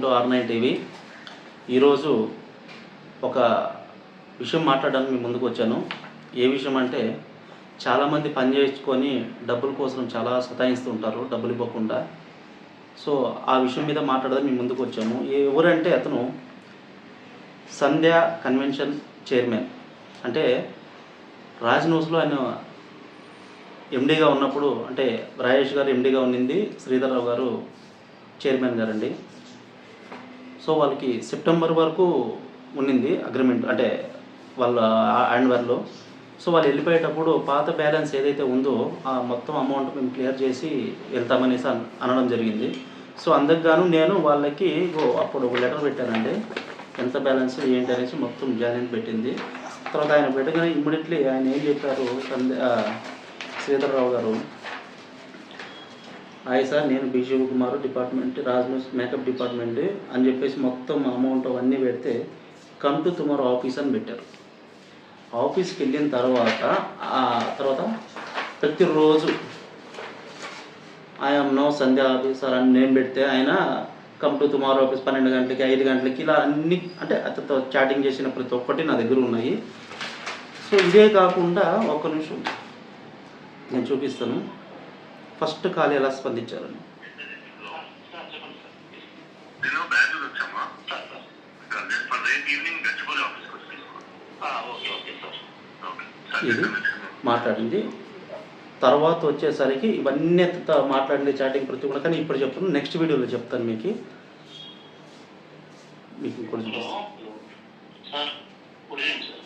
To are nine TV. ఈరోజు ఒక విషయం మాట్లాడడానికి మీ ముందుకు వచ్చాను. ఏ విషయం అంటే చాలామంది పని చేసుకొని డబ్బుల కోసం చాలా సతాయిస్తుంటారు డబ్బులు ఇవ్వకుండా. సో ఆ విషయం మీద మాట్లాడదాం మీ ముందుకు వచ్చాము. ఎవరంటే అతను సంధ్య కన్వెన్షన్ చైర్మన్. అంటే రాజ్ న్యూస్లో ఆయన ఎండీగా ఉన్నప్పుడు అంటే రాజేష్ గారు ఎండీగా ఉండింది శ్రీధర్రావు గారు చైర్మన్ గారండి. సో వాళ్ళకి సెప్టెంబర్ వరకు ఉన్నింది అగ్రిమెంట్ అంటే వాళ్ళ హ్యాండ్వర్లో సో వాళ్ళు వెళ్ళిపోయేటప్పుడు పాత బ్యాలెన్స్ ఏదైతే ఉందో ఆ మొత్తం అమౌంట్ మేము క్లియర్ చేసి వెళ్తామనేసి అన్- అనడం జరిగింది. సో అందుకు గాను నేను వాళ్ళకి ఇగో అప్పుడు ఒక లెటర్ పెట్టానండి ఎంత బ్యాలెన్స్ ఏంటి అనేసి మొత్తం జాయిన్ పెట్టింది. తర్వాత ఆయన పెట్టగానే ఇమ్మీడియట్లీ ఆయన ఏం చెప్పారు సందే ఆ, శ్రీధర్రావు గారు హాయ్ సార్ నేను బి శివకుమార్ డిపార్ట్మెంట్ రాజ్మస్ మేకప్ డిపార్ట్మెంట్ అని చెప్పేసి మొత్తం అమౌంట్ అవన్నీ పెడితే కమ్ టు టుమారో ఆఫీస్ అని పెట్టారు. ఆఫీస్కి వెళ్ళిన తర్వాత ఆ తర్వాత ప్రతిరోజు ఐఎమ్ నో సంధ్య ఆఫీసర్ అని నేను పెడితే ఆయన కమ్ టు టుమారో ఆఫీస్ పన్నెండు గంటలకి ఐదు గంటలకి ఇలా అన్ని అంటే అతనితో చాటింగ్ చేసిన ప్రతి ఒక్కటి నా దగ్గర ఉన్నాయి. సో ఇదే కాకుండా ఒక్క నిమిషం నేను చూపిస్తాను. ఫస్ట్ కాల్ ఎలా స్పందించారని ఇది మాట్లాడింది. తర్వాత వచ్చేసరికి ఇవన్నీ మాట్లాడింది చాటింగ్ ప్రతి ఒక్కటి కానీ ఇప్పుడు చెప్తాను నెక్స్ట్ వీడియోలో చెప్తాను మీకు. మీకు ఇంకోటి చూపిస్తాను సార్ గుడ్ ఈవినింగ్ సార్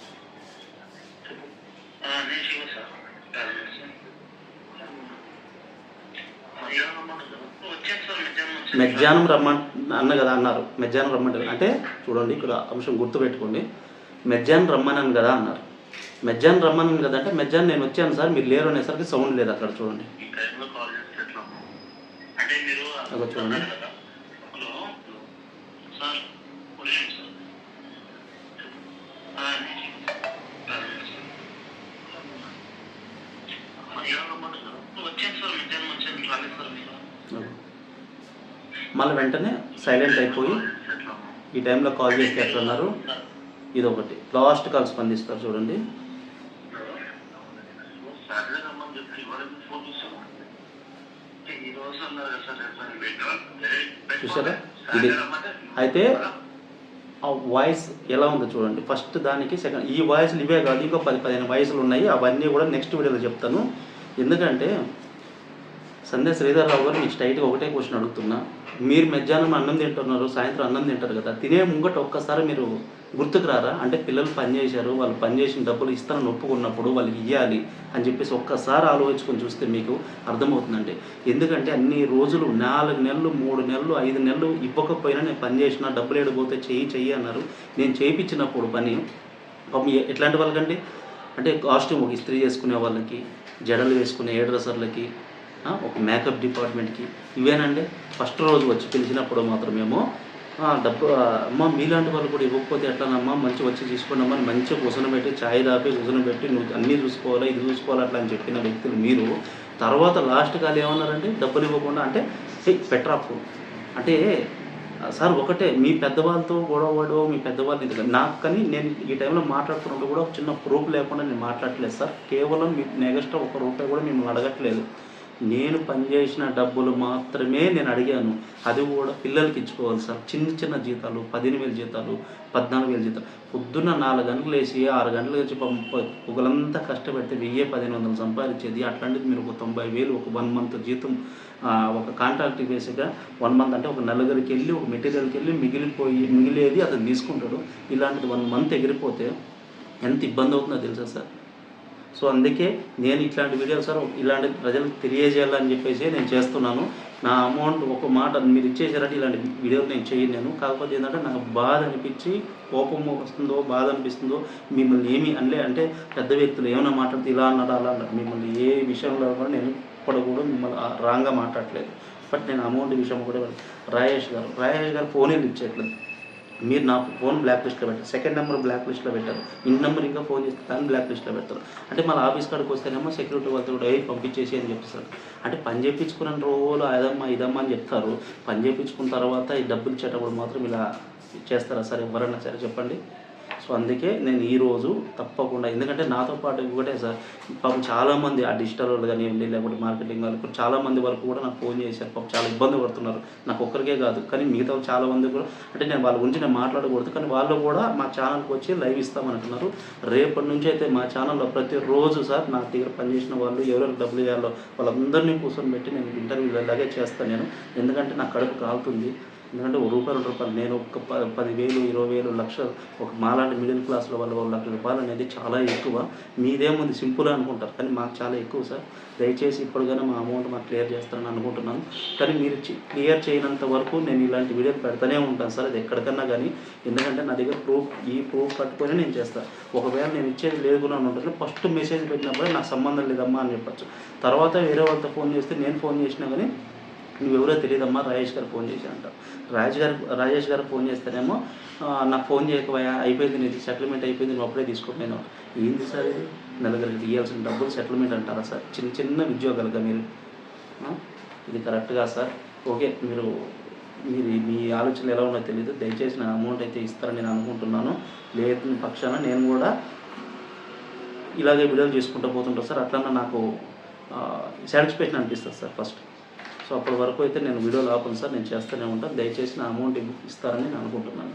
నేను శివ సార్ మధ్యాహ్నం వచ్చాను సార్ మధ్యాహ్నం రమ్మన్ అన్న కదా అన్నారు. మధ్యాహ్నం రమ్మంటారు అంటే చూడండి ఇక్కడ అంశం గుర్తుపెట్టుకోండి మధ్యాహ్నం రమ్మన్నాను కదా అన్నారు. మధ్యాహ్నం రమ్మన్నాను కదా అంటే మధ్యాహ్నం నేను వచ్చాను సార్ మీరు లేరు అనేసరికి సౌండ్ లేదు అక్కడ చూడండి. చూడండి. వచ్చాను సార్ మధ్యాహ్నం వచ్చాను రాలేదు సార్ మీరు. మళ్ళీ వెంటనే సైలెంట్ అయిపోయి ఈ టైంలో కాల్ చేస్తే ఎట్లా అన్నారు లాస్ట్ కాల్ స్పందిస్తారు చూడండి. చూసారా? ఇది. అయితే ఆ వాయిస్ ఎలా ఉందో చూడండి. ఫస్ట్ దానికి సెకండ్ ఈ వాయిస్లు ఇవే కాదు ఇంకో పది పదిహేను వాయిస్లు ఉన్నాయి. అవన్నీ కూడా నెక్స్ట్ వీడియోలో చెప్తాను. ఎందుకంటే సంధ్య శ్రీధర్రావు గారు మీకు స్ట్రైట్గా ఒకటే క్వశ్చన్ అడుగుతున్నా. మీరు మధ్యాహ్నం అన్నం తింటున్నారు సాయంత్రం అన్నం తింటారు కదా తినే ముంగట ఒక్కసారి మీరు గుర్తుకు రారా? అంటే పిల్లలు పని చేశారు వాళ్ళు పని చేసిన డబ్బులు ఇస్తానని ఒప్పుకున్నప్పుడు వాళ్ళకి ఇవ్వాలి అని చెప్పేసి ఒక్కసారి ఆలోచించుకొని చూస్తే మీకు అర్థమవుతుందండి. ఎందుకంటే అన్ని రోజులు నాలుగు నెలలు మూడు నెలలు ఐదు నెలలు ఇవ్వకపోయినా నేను పని చేసిన డబ్బులు ఏడిపోతే చెయ్యి చెయ్యి అన్నారు. నేను చేయించినప్పుడు పని పాపం ఎట్లాంటి వాళ్ళకండి? అంటే కాస్ట్యూమ్ ఒక ఇస్త్రీ చేసుకునే వాళ్ళకి జడలు వేసుకునే ఏ డ్రెస్సర్లకి ఒక మేకప్ డిపార్ట్మెంట్కి. ఇవేనండి? ఫస్ట్ రోజు వచ్చి పిలిచినప్పుడు మాత్రమేమో "ఆ, డబ్బు అమ్మ మీలాంటి వాళ్ళు కూడా ఇవ్వకపోతే ఎట్లానమ్మా? మంచి వచ్చి తీసుకోండి అమ్మా అని మంచిగా కూర్చొని పెట్టి ఛాయ్ దాపి కూర్చొని పెట్టి నువ్వు అన్నీ చూసుకోవాలా ఇది చూసుకోవాలా అట్లా అని చెప్పిన వ్యక్తులు మీరు. తర్వాత లాస్ట్ కాలు ఏమన్నారండి? డబ్బులు ఇవ్వకుండా అంటే "ఏయ్, అంటే సార్ ఒకటే మీ పెద్దవాళ్ళతో గొడవ మీ పెద్దవాళ్ళు నాకు కానీ నేను ఈ టైంలో మాట్లాడుతున్నప్పుడు కూడా చిన్న ప్రూఫ్ లేకుండా నేను మాట్లాడట్లేదు సార్. కేవలం మీ నెగస్ట్ ఒక రూపాయి కూడా మిమ్మల్ని అడగట్లేదు. నేను పనిచేసిన డబ్బులు మాత్రమే నేను అడిగాను. అది కూడా పిల్లలకి ఇచ్చుకోవాలి సార్. చిన్న చిన్న జీతాలు పదిహేను వేల జీతాలు పద్నాలుగు వేల జీతాలు. పొద్దున్న నాలుగు గంటలు వేసి ఆరు గంటలు వచ్చి పొగలంతా కష్టపెడితే వెయ్యి పదిహేను వందలు సంపాదించేది. అట్లాంటిది మీరు ఒక తొంభై వేలు ఒక వన్ మంత్ జీతం ఒక కాంట్రాక్ట్ బేసిక్గా వన్ మంత్ అంటే ఒక నలుగురికి వెళ్ళి ఒక మెటీరియల్కి వెళ్ళి మిగిలిపోయి మిగిలేది అతను తీసుకుంటాడు. ఇలాంటిది వన్ మంత్ ఎగిరిపోతే ఎంత ఇబ్బంది అవుతుందో తెలుసా సార్? సో అందుకే నేను ఇట్లాంటి వీడియోలు సార్ ఇలాంటి ప్రజలకు తెలియజేయాలని చెప్పేసి నేను చేస్తున్నాను. నా అమౌంట్ ఒక మాట మీరు ఇచ్చేసారంటే ఇలాంటి వీడియోలు నేను చేయను నేను. కాకపోతే ఏంటంటే నాకు బాధ అనిపించి కోపం వస్తుందో బాధ అనిపిస్తుందో మిమ్మల్ని ఏమి అనలే. అంటే పెద్ద వ్యక్తులు ఏమైనా మాట్లాడితే ఇలా అన్నాడు అలా అన్నారు మిమ్మల్ని ఏ విషయంలో కూడా నేను ఇప్పుడు కూడా మిమ్మల్ని రాంగ్గా మాట్లాడలేదు. బట్ నేను అమౌంట్ విషయం కూడా రాయేష్ గారు రాయేష్ గారు ఫోనే లిఫ్ట్ చేయట్లేదు మీరు నా ఫోన్ బ్లాక్ లిస్ట్లో పెట్టారు. సెకండ్ నెంబర్ బ్లాక్ లిస్ట్లో పెట్టారు. ఇంటి నెంబర్ ఇంకా ఫోన్ చేస్తే దాన్ని బ్లాక్ లిస్ట్లో పెడతారు. అంటే మళ్ళీ ఆఫీస్ కాడికి వస్తేనేమో సెక్యూరిటీ వాళ్ళతో కూడా ఏ పంపించేసి అని చెప్తారు అంటే పని చేయించుకున్న రోజులు అదమ్మా ఇదమ్మా అని చెప్తారు. పని చేయించుకున్న తర్వాత ఈ డబ్బులు ఇచ్చేటప్పుడు మాత్రం ఇలా చేస్తారా సరే? ఎవరన్నా సరే చెప్పండి. సో అందుకే నేను ఈరోజు తప్పకుండా ఎందుకంటే నాతో పాటు ఒకటే సార్ పాపం చాలామంది ఆ డిజిటల్ వాళ్ళు కానివ్వండి లేకపోతే మార్కెటింగ్ వాళ్ళు కూడా చాలామంది వరకు కూడా నాకు ఫోన్ చేశారు. పాపం చాలా ఇబ్బంది పడుతున్నారు. నాకు ఒక్కరికే కాదు కానీ మిగతా చాలామంది కూడా అంటే నేను వాళ్ళ గురించి నేను మాట్లాడకూడదు కానీ వాళ్ళు కూడా మా ఛానల్కి వచ్చి లైవ్ ఇస్తామంటున్నారు రేపటి నుంచి అయితే మా ఛానల్లో ప్రతిరోజు సార్ నా దగ్గర పనిచేసిన వాళ్ళు ఎవరెవరు డబ్బులు ఇవ్వాలో వాళ్ళందరినీ కూర్చొని పెట్టి నేను ఇంటర్వ్యూ ఇలాగే చేస్తాను నేను. ఎందుకంటే నా కడుపు కాలుతుంది. ఎందుకంటే ఒక రూపాయలు రూపాయలు. నేను ఒక ప పదివేలు ఇరవై వేలు లక్ష ఒక మాలాంటి మిడిల్ క్లాస్లో వాళ్ళ ఒక లక్ష రూపాయలు అనేది చాలా ఎక్కువ. మీదేముంది సింపుల్ అనుకుంటారు కానీ మాకు చాలా ఎక్కువ సార్. దయచేసి ఇప్పటికైనా మా అమౌంట్ మాకు క్లియర్ చేస్తారని అనుకుంటున్నాను. కానీ మీరు క్లియర్ చేయనంత వరకు నేను ఇలాంటి వీడియోలు పెడతానే ఉంటాను సార్. అది ఎక్కడికన్నా కానీ ఎందుకంటే నా దగ్గర ప్రూఫ్ ఈ ప్రూఫ్ పట్టుకొని నేను చేస్తాను ఒకవేళ నేను ఇచ్చేది లేదు కూడా అని ఫస్ట్ మెసేజ్ పెట్టినప్పుడే నాకు సంబంధం లేదమ్మా అని చెప్పచ్చు. తర్వాత వేరే వాళ్ళతో ఫోన్ చేస్తే నేను ఫోన్ చేసినా కానీ నువ్వెవరో తెలియదమ్మా రాజేష్ గారు ఫోన్ చేసి అంటారు రాజేష్ గారు రాజేష్ గారు ఫోన్ చేస్తేనేమో నాకు ఫోన్ చేయకపోయా అయిపోయింది నీది సెటిల్మెంట్ అయిపోయింది నువ్వు అప్పుడే తీసుకోపోయినావు ఏంది సార్ ఇది? నలుగురికి ఇవ్వాల్సిన డబ్బులు సెటిల్మెంట్ అంటారా సార్? చిన్న చిన్న ఉద్యోగాలుగా మీరు ఇది కరెక్ట్గా సార్? ఓకే మీరు మీరు మీ ఆలోచనలు ఎలా ఉన్నో తెలియదు దయచేసి నా అమౌంట్ అయితే ఇస్తారని నేను అనుకుంటున్నాను. లేని పక్షాన నేను కూడా ఇలాగే వీడియోలు చేసుకుంటూ పోతుంటా సార్. అట్లన్నా నాకు సాటిస్ఫాక్షన్ అనిపిస్తుంది సార్ ఫస్ట్. సో అప్పటి వరకు అయితే నేను వీడియోలు ఆపను సార్ నేను చేస్తూనే ఉంటాను. దయచేసి నా అమౌంట్ ఇస్తారని నేను అనుకుంటున్నాను.